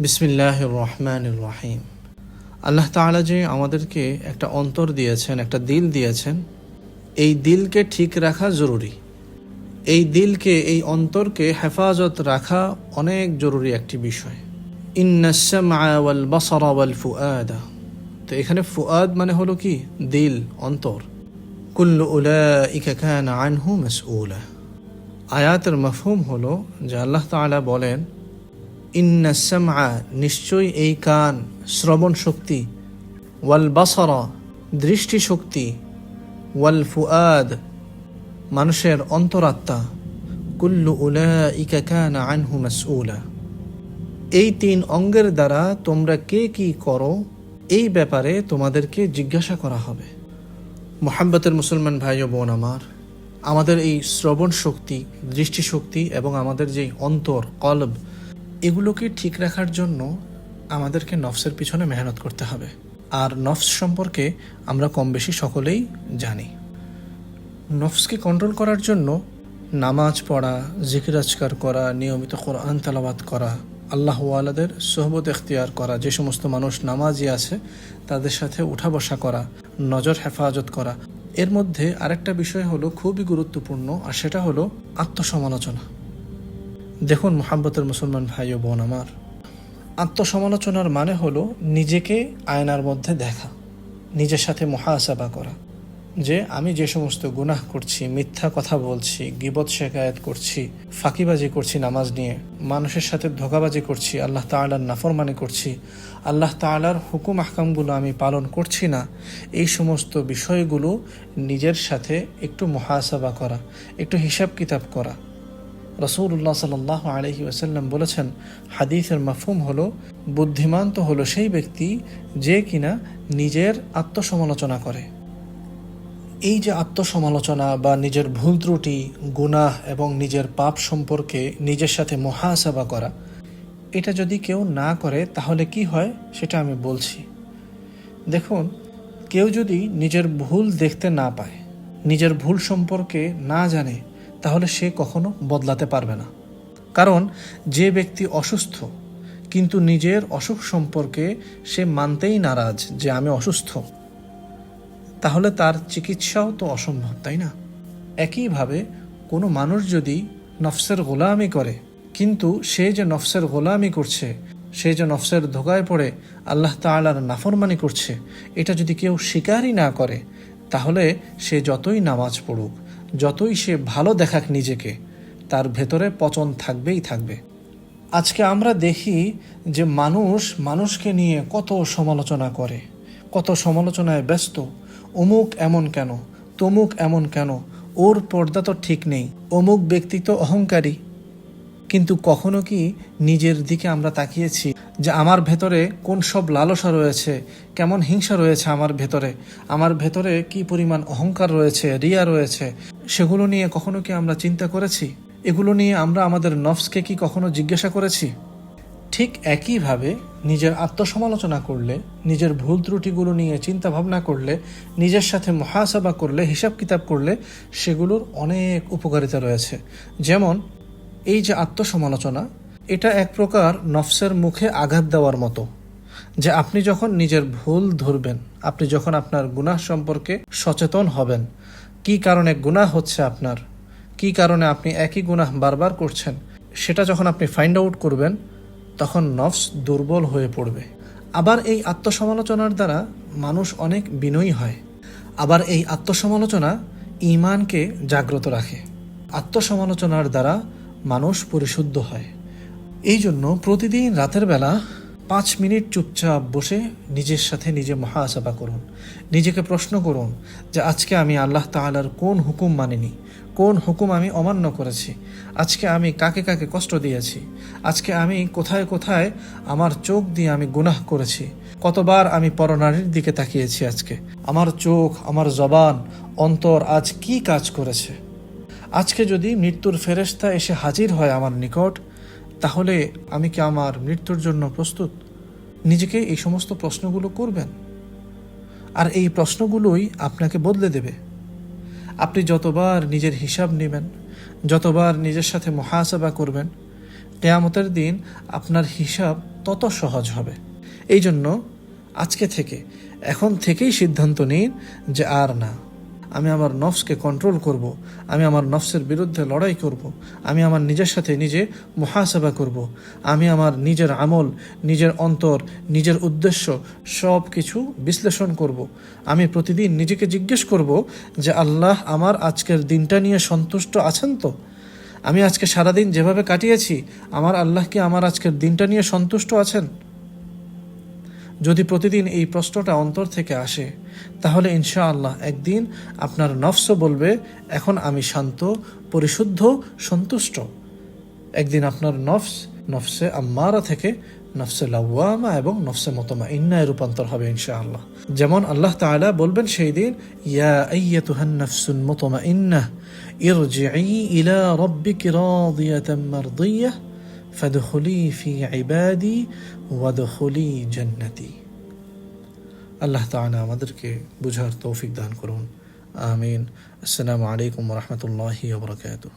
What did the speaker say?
বিসমিল্লাহ রহমান রাহিম। আল্লাহ তাআলা যে আমাদেরকে একটা অন্তর দিয়েছেন, একটা দিল দিয়েছেন, এই দিলকে ঠিক রাখা জরুরি। এই দিলকে, এই অন্তরকে হেফাজত রাখা অনেক জরুরি একটি বিষয়। ইন্নাল বাসরা ওয়াল ফুআদা তো এখানে ফুআদ মানে হলো কি? দিল, অন্তর। কুল্লু উলাইকা কানা আনহু মাসউলা। আয়াতের মফহুম হলো যে আল্লাহ তাআলা বলেন ইন্না নিশ্চয়ই এই কান শ্রবণ শক্তি। ওয়াল বাসরা, দৃষ্টি শক্তি। ওয়াল ফুয়াদ মানুষের অন্তরাত্মা। কুল্লু উলাইকা কানা আনহু মাসউলা। এই তিন অঙ্গের দ্বারা তোমরা কে কি করো, এই ব্যাপারে তোমাদেরকে জিজ্ঞাসা করা হবে। মোহাম্মতের মুসলমান ভাই ও বোন আমার, আমাদের এই শ্রবণ শক্তি দৃষ্টিশক্তি এবং আমাদের যে অন্তর, কলব এগুলোকে ঠিক রাখার জন্য আমাদেরকে নফসের পিছনে মেহনত করতে হবে। আর নফস সম্পর্কে আমরা কম বেশি সকলেই জানি। নফসকে কন্ট্রোল করার জন্য নামাজ পড়া, জিকির আজকার করা, নিয়মিত কোরআন তালাবাত করা, আল্লাহ ওয়ালাদের সোহবত এখতিয়ার করা, যে সমস্ত মানুষ নামাজি আছে, তাদের সাথে উঠা বসা করা, নজর হেফাজত করা। এর মধ্যে আরেকটা বিষয় হলো খুবই গুরুত্বপূর্ণ, আর সেটা হলো আত্মসমালোচনা। দেখুন মোহাম্মতের মুসলমান ভাই ও বোন আমার। আত্মসমালোচনার মানে হলো নিজেকে আয়নার মধ্যে দেখা, নিজের সাথে মহাসাবা করা। যে আমি যে সমস্ত গুনাহ করছি, মিথ্যা কথা বলছি, গিবত শেখায়ত করছি, ফাঁকিবাজি করছি নামাজ নিয়ে, মানুষের সাথে ধোকাবাজি করছি, আল্লাহ তাআলার নাফরমানি করছি, আল্লাহ তাআলার হুকুম আহকামগুলো আমি পালন করছি না, এই সমস্ত বিষয়গুলো নিজের সাথে একটু মহাসাবা করা, একটু হিসাব কিতাব করা রসুল্লাহ সাল্লাহ আলহি ওসাল্লাম বলেছেন, হাদিসের মাফুম হলো, বুদ্ধিমান তো হলো সেই ব্যক্তি যে কিনা নিজের আত্মসমালোচনা করে। এই যে আত্মসমালোচনা বা নিজের ভুল ত্রুটি, গুনাহ এবং নিজের পাপ সম্পর্কে নিজের সাথে মহাসাবা করা, এটা যদি কেউ না করে, তাহলে কি হয়? সেটা আমি বলছি। দেখুন, কেউ যদি নিজের ভুল দেখতে না পায়, নিজের ভুল সম্পর্কে না জানে তাহলে সে কখনো বদলাতে পারবে না। কারণ যে ব্যক্তি অসুস্থ, কিন্তু নিজের অসুখ সম্পর্কে সে মানতেই নারাজ যে আমি অসুস্থ, তাহলে তার চিকিৎসাও তো অসম্ভব, তাই না? একইভাবে কোনো মানুষ যদি নফসের গোলামি করে, কিন্তু সে যে নফসের গোলামি করছে, সে যে নফসের ধোকায় পড়ে, আল্লাহ তালার নাফরমানি করছে, এটা যদি কেউ স্বীকারই না করে, তাহলে সে যতই নামাজ পড়ুক যতই সে ভালো দেখাক নিজেকে, তার ভেতরে পচন থাকবেই থাকবে। আজকে আমরা দেখি যে মানুষ মানুষকে নিয়ে কত সমালোচনা করে, কত সমালোচনায় ব্যস্ত, অমুক এমন কেন, তমুক এমন কেন, ওর পর্দা তো ঠিক নেই, অমুক ব্যক্তি তো অহংকারী। কিন্তু কখনো কি নিজের দিকে আমরা তাকিয়েছি যে আমার ভেতরে কোন সব লালসা রয়েছে? কেমন হিংসা রয়েছে আমার ভেতরে? আমার ভেতরে কি পরিমাণ অহংকার রয়েছে, রিয়া রয়েছে? সেগুলো নিয়ে কখনো কি আমরা চিন্তা করেছি? এগুলো নিয়ে আমরা আমাদের নফসকে কি কখনো জিজ্ঞাসা করেছি? ঠিক একইভাবে নিজের আত্মসমালোচনা করলে, নিজের ভুল ত্রুটিগুলো নিয়ে চিন্তা ভাবনা করলে, নিজের সাথে মহাসাবা করলে হিসাব কিতাব করলে, সেগুলোর অনেক উপকারিতা রয়েছে। যেমন এই যে আত্মসমালোচনা, এটা এক প্রকার নফসের মুখে আঘাত দেওয়ার মতো, যে আপনি যখন নিজের ভুল ধরবেন, আপনি যখন আপনার গুনাহ সম্পর্কে সচেতন হবেন, কি কারণে গুনাহ হচ্ছে আপনার, কি কারণে আপনি একই গুনাহ বারবার করছেন, সেটা যখন আপনি ফাইন্ড আউট করবেন, তখন নফস দুর্বল হয়ে পড়বে। আবার এই আত্মসমালোচনার দ্বারা মানুষ অনেক বিনয়ী হয়। আবার এই আত্মসমালোচনা ইমানকে জাগ্রত রাখে। আত্মসমালোচনার দ্বারা মানুষ পরিশুদ্ধ হয়। এই জন্য প্রতিদিন রাতের বেলা পাঁচ মিনিট চুপচাপ বসে নিজের সাথে নিজে মহাসাবা করুন। নিজেকে প্রশ্ন করুন যে আজকে আমি আল্লাহ তাআলার কোন হুকুম মানিনি? কোন হুকুম আমি অমান্য করেছি? আজকে আমি কাকে কাকে কষ্ট দিয়েছি? আজকে আমি কোথায় কোথায় আমার চোখ দিয়ে আমি গুনাহ করেছি? কতবার আমি পরনারীর দিকে তাকিয়েছি আজকে? আমার চোখ, আমার জবান, অন্তর আজ কি কাজ করেছে? আজকে যদি মৃত্যুর ফেরেস্তা এসে হাজির হয় আমার নিকট, তাহলে আমি কি আমার মৃত্যুর জন্য প্রস্তুত? নিজেকে এই সমস্ত প্রশ্নগুলো করবেন। আর এই প্রশ্নগুলোই আপনাকে বদলে দেবে। আপনি যতবার নিজের হিসাব নেবেন, যতবার নিজের সাথে মহাসাবা করবেন, কেয়ামতের দিন আপনার হিসাব তত সহজ হবে। এই জন্য আজকে থেকে, এখন থেকেই সিদ্ধান্ত নিন যে আর না। আমি আমার নফসকে কন্ট্রোল করব। আমি আমার নফসের বিরুদ্ধে লড়াই করব। আমি আমার নিজের সাথে নিজে মহাসেবা করব। আমি আমার নিজের আমল, নিজের অন্তর, নিজের উদ্দেশ্য সব কিছু বিশ্লেষণ করব। আমি প্রতিদিন নিজেকে জিজ্ঞেস করব যে, আল্লাহ আমার আজকের দিনটা নিয়ে সন্তুষ্ট আছেন তো আমি আজকে সারাদিন যেভাবে কাটিয়েছি, আমার আল্লাহ কি আমার আজকের দিনটা নিয়ে সন্তুষ্ট আছেন যদি প্রতিদিন এই প্রশ্নটা অন্তর থেকে আসে, তাহলে ইনশাআল্লাহ একদিন আপনার নফসও বলবে, এখন আমি শান্ত, পরিশুদ্ধ, সন্তুষ্ট। একদিন আপনার নফস, নফসে আম্মারা থেকে নফসে লাওয়ামা এবং নফসে মতমা ইন্নায় রূপান্তর হবে ইনশাআল্লাহ। যেমন আল্লাহ তাআলা বলবেন সেই দিন, ইয়া আইয়াতুহান নাফসুন মতমা ইন্নাহ ইরজিই ইলা রাব্বিকি রাদিয়াতাম মারদিয়াহ। ফাদখুলি ফি ইবাদি ওয়াদখুলি জান্নাতি আল্লাহ তাআলা আমাদেরকে বুঝার তৌফিক দান করুন আমিন আসসালামু আলাইকুম রহমতুল্লাহি ওবরাকাতুহ